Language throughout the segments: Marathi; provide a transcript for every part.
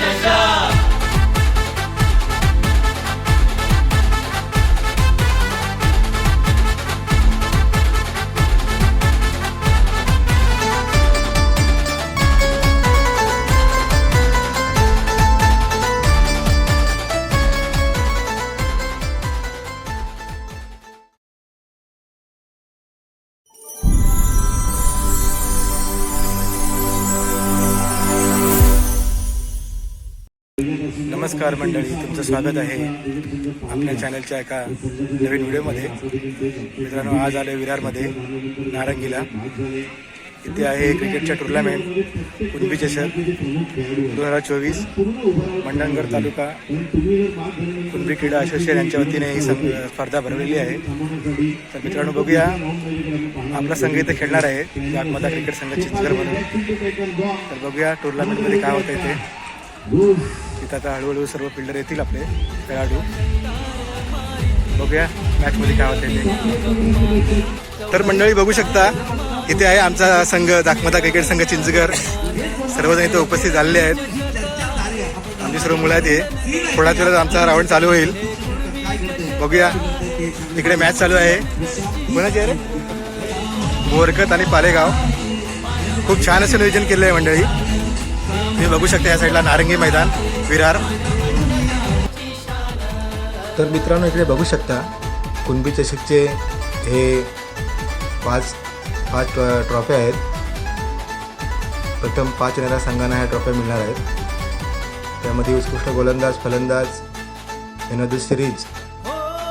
Just नमस्कार मंडळी तुमचं स्वागत आहे आपल्या चॅनलच्या एका नवीन व्हिडिओमध्ये. मित्रांनो आज आलो विरारमध्ये नारंगीला. इथे आहे क्रिकेटच्या टुर्नामेंट कुणबी चषक दोन हजार चोवीस मंडणगड तालुका कुणबी क्रीडा असोसिएशन यांच्या वतीने ही स्पर्धा भरवलेली आहे. तर मित्रांनो बघूया आपला संघ इथे खेळणार आहे म्हणजे जागमाता क्रिकेट संघ चिंचकर म्हणून. तर बघूया टुर्नामेंटमध्ये काय होतं इथे तिथं आता हळूहळू सर्व फिल्डर येतील आपले खेळाडू. बघूया मॅचमध्ये काय होते ते. तर मंडळी बघू शकता इथे आहे आमचा संघ दाखमता क्रिकेट संघ चिंचगर सर्वजण इथे उपस्थित झालेले आहेत. आमची सर्व मुलं आहेत हे. थोड्याच वेळात आमचा राऊंड चालू होईल. बघूया इकडे मॅच चालू आहे. कोणाची अरे रे. मोरकत आणि पालेगाव. खूप छान असं नियोजन केलं आहे मंडळी. तुम्ही बघू शकता या साईडला नारंगी मैदान. विरार. तर मित्रांनो इकडे बघू शकता कुणबी चषकचे हे पाच पाच ट्रॉफ्या आहेत. प्रथम पाच येणाऱ्या संघांना ह्या ट्रॉफ्या मिळणार आहेत. त्यामध्ये उत्कृष्ट गोलंदाज फलंदाज एनद सिरीज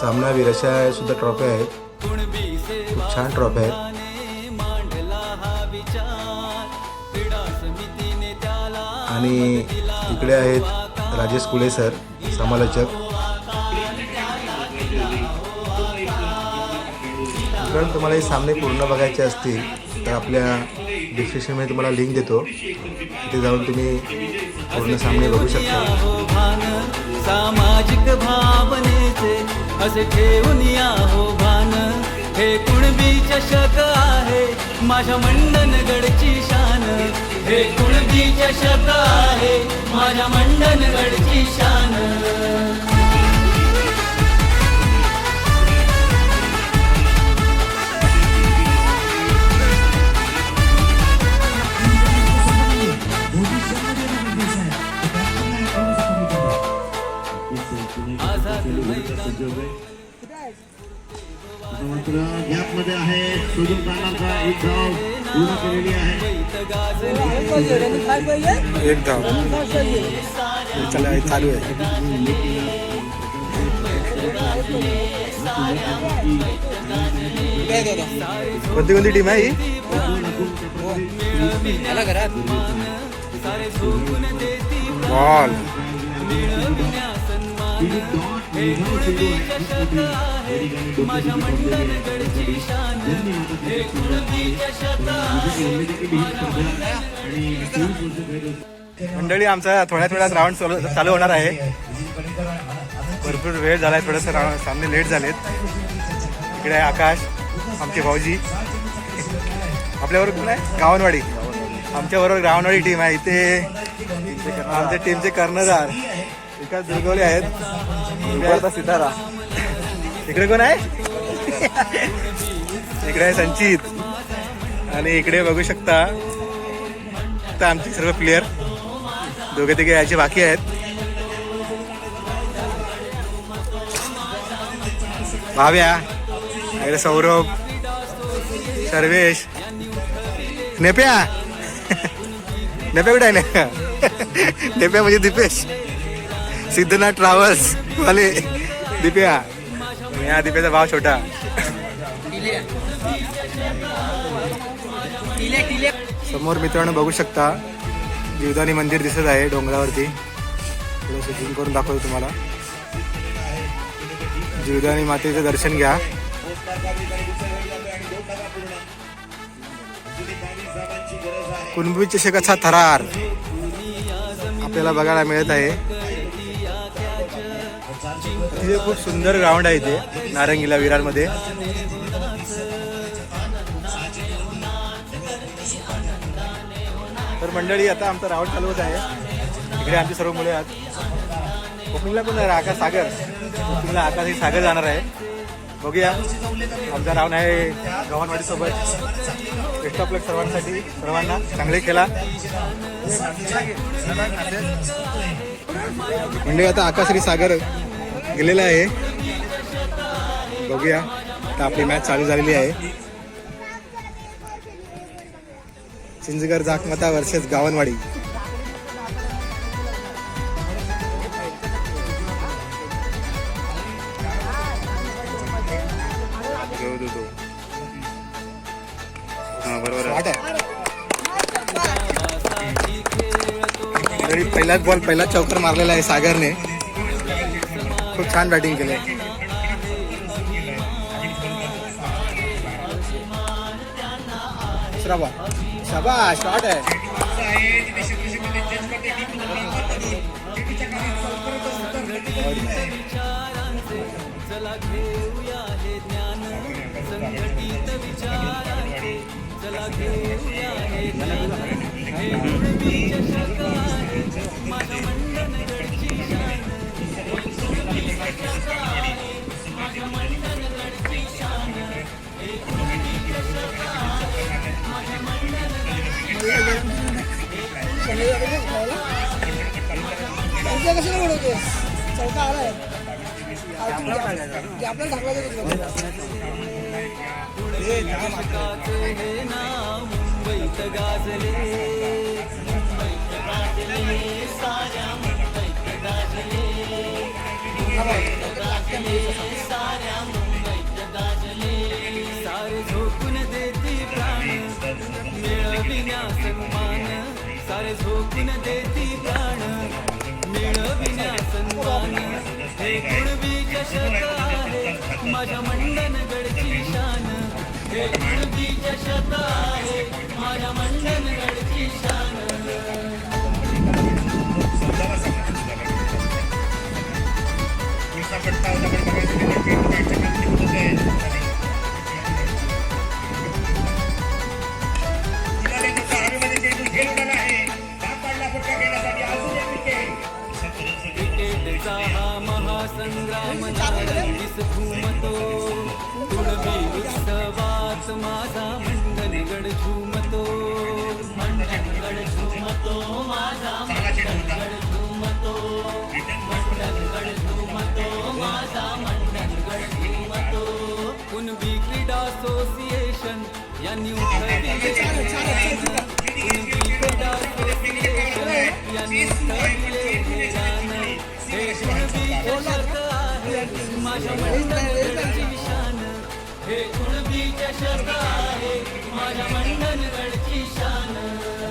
सामनावीर अशा सुद्धा ट्रॉफ्या आहेत. खूप छान ट्रॉफ्या आहेत. आणि इकडे आहेत राजेश कुले सर समालोचक. कारण तुम्हाला हे सामने पूर्ण बघायचे असतील तर आपल्या डिस्क्रिप्शनमध्ये तुम्हाला लिंक देतो. तिथे जाऊन तुम्ही पूर्ण सामने बघू शकता. भान सामाजिक भावनेचे असे ठेवून या हो भान हे कुणबी चषक आहे माझ्या मंडनगडची शान. हे कुणबी चषक आहे माझ्या मंडनगडची शान. मात्र गॅपमध्ये आहे शोधून काढण्याचा एक धाव पूर्ण केलेली आहे चालू आहे कोणती कोणती टीम आहे. ही बॉल मंडळी आमचा थोड्या थोड्याच राऊंड चालू चालू होणार आहे. भरपूर वेळ झालाय थोडंसं राऊंड सामने लेट झालेत. इकडे आहे आकाश आमचे भाऊजी. आपल्याबरोबर कोण आहे? गावनवाडी. आमच्याबरोबर गावनवाडी टीम आहे. इथे आमच्या टीमचे कर्णधार विकास दुर्गवले आहेत. सितारा. इकडे कोण आहे? इकडे आहे संचित. आणि इकडे बघू शकता तर आमचे सर्व प्लेयर दोघे तिघे यायचे बाकी आहेत. भाव्या इकडे सौरभ सर्वेश नेप्या. नेप्या कुठे आहे नेप्या? नेप्या म्हणजे दिपेश. सिद्धनाथ ट्रॅव्हल्स वाले दिप्या. आणि हा दिप्याचा भाव छोटा। समोर मित्रांनो बघू शकता जीवदानी मंदिर दिसत आहे डोंगरावरती. थोडंसं करून दाखवतो तुम्हाला. जीवदानी मातेचं दर्शन घ्या. कुणबी चषकाचा थरार आपल्याला बघायला मिळत आहे. तिथे खूप सुंदर ग्राउंड आहे इथे नारंगीला विरारमध्ये. तर मंडळी आता आमचा राऊंड चालू होत आहे. इकडे आमची सर्व मुले आहेत. ओपनिंगला पण आहे आकाश सागर ओपनिंगला आकाश हे सागर जाणार आहे. बघूया. आमचा राऊंड आहे गव्हाणवाडी सोबत बेस्ट ऑफ लक सर्वांसाठी सर्वांना. चांगले खेळा. म्हणजे आता आकाशरी सागर गेलेला आहे. बघूया. आता आपली मॅच चालू झालेली आहे. चिंचगर जाकमता वर्सेस गावनवाडी. पहिलाच बॉल पहिलाच चौकर मारलेला आहे सागरने. खूप छान बॅटिंग केलं. दुसरा बॉल शाबा शॉट आहे. चला गुणबीज शक आहे माझ्या आहे आपल्याला ढाकला मुंबईत गाजले. मुंबईत गाजले साऱ्या मुंबईत साऱ्या मुंबईत गाजले सारे झोकून देती प्राण मिळविण्या सन्मान सारे झोकून देती प्राण मिळविण्या सन्मान हे गुणबीज शत आहे माझ्या मंडन गडची शान हे गुणबीज शत आहे. माझ्या मंडन गडची शान महासंग्राम नारंगीस घुमतो तुळवी उत्सवात माझा मंडनगड झुमतो मंडनगड झुमतो माझा मंडनगड झुमतो आहे माझ्या मंडनगडची शान हे कुणबीच्या शब्द आहे माझ्या मंडनगडची शान.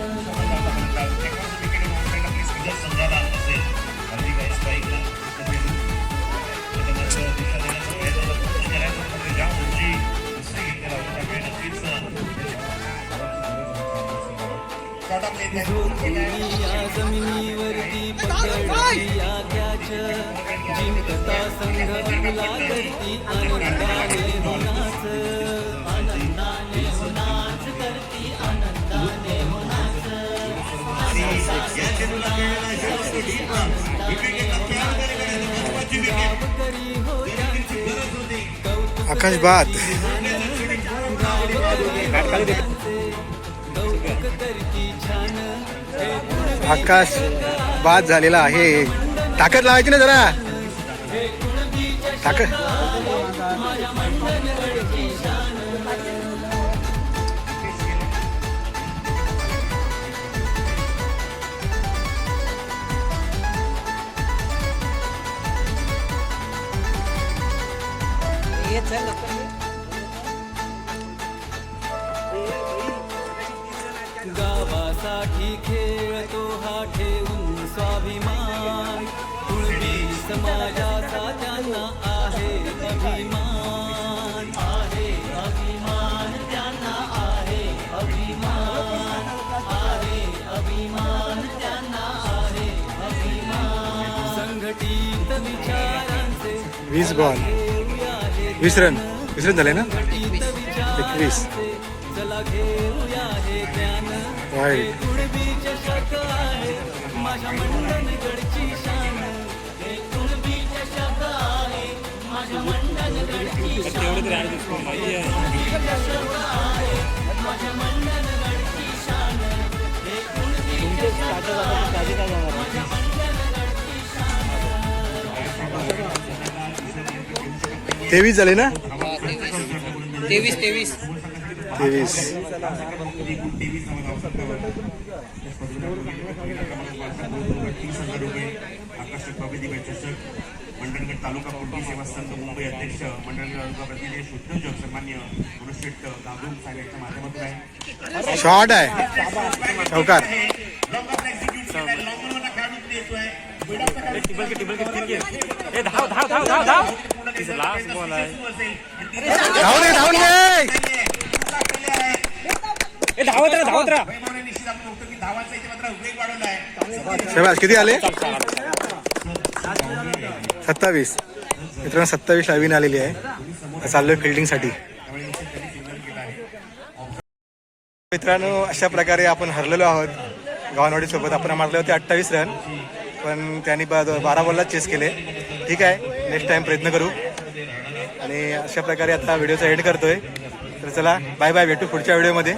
जमिनीवरती पकडती या जिंकता संघ आपला करती आनंदाने होनाच आनंदाने होनाच करती आनंदाने होनाच हो त्यांचे आकाश बात. आकाश बाद झालेला आहे. ताकद लावायची ना जरा. ताकद. गावासाठी खेळतो हा ठेवून स्वाभिमान. कुणबी समाजाचा त्यांना आहे अभिमान. आहे अभिमान त्यांना आहे अभिमान. आहे अभिमान त्यांना आहे अभिमान. संघटित विचारांचे वीस बॉल. वीस रन वीस रन झाले ना? एकवीस. Right. तेवीस झाले ना तेवीस तेवीस तेवीस आकर्षक भव्यदिव्य चषक मंडणगड तालुका कुर्ती सेवा संघ मुंबई अध्यक्ष मंडणगड तालुका प्रतिनिधी उद्योजक सन्मान्य गुरुशेठ गागुम साहेब यांच्या माध्यमातून आहे शॉर्ट आहे चौकार धावून ये, धावून ये. निश्चित आपण बघतो की धावांचा इथे मात्र वेग वाढवला आहे. शबाश किती आले? सत्तावीस. मित्रांनो सत्तावीस लावीन आलेली आहे. चाललोय फिल्डिंगसाठी मित्रांनो अशा प्रकारे आपण हरलेलो आहोत. गावनवाडी सोबत आपण मारले होते अठ्ठावीस रन पण त्यांनी ब- बारा बॉलला चेस केले. ठीक आहे नेक्स्ट टाइम प्रयत्न करू. आणि अशा प्रकारे आता व्हिडिओचा एंड करतोय. तर चला बाय बाय भेटू पुढच्या व्हिडिओमध्ये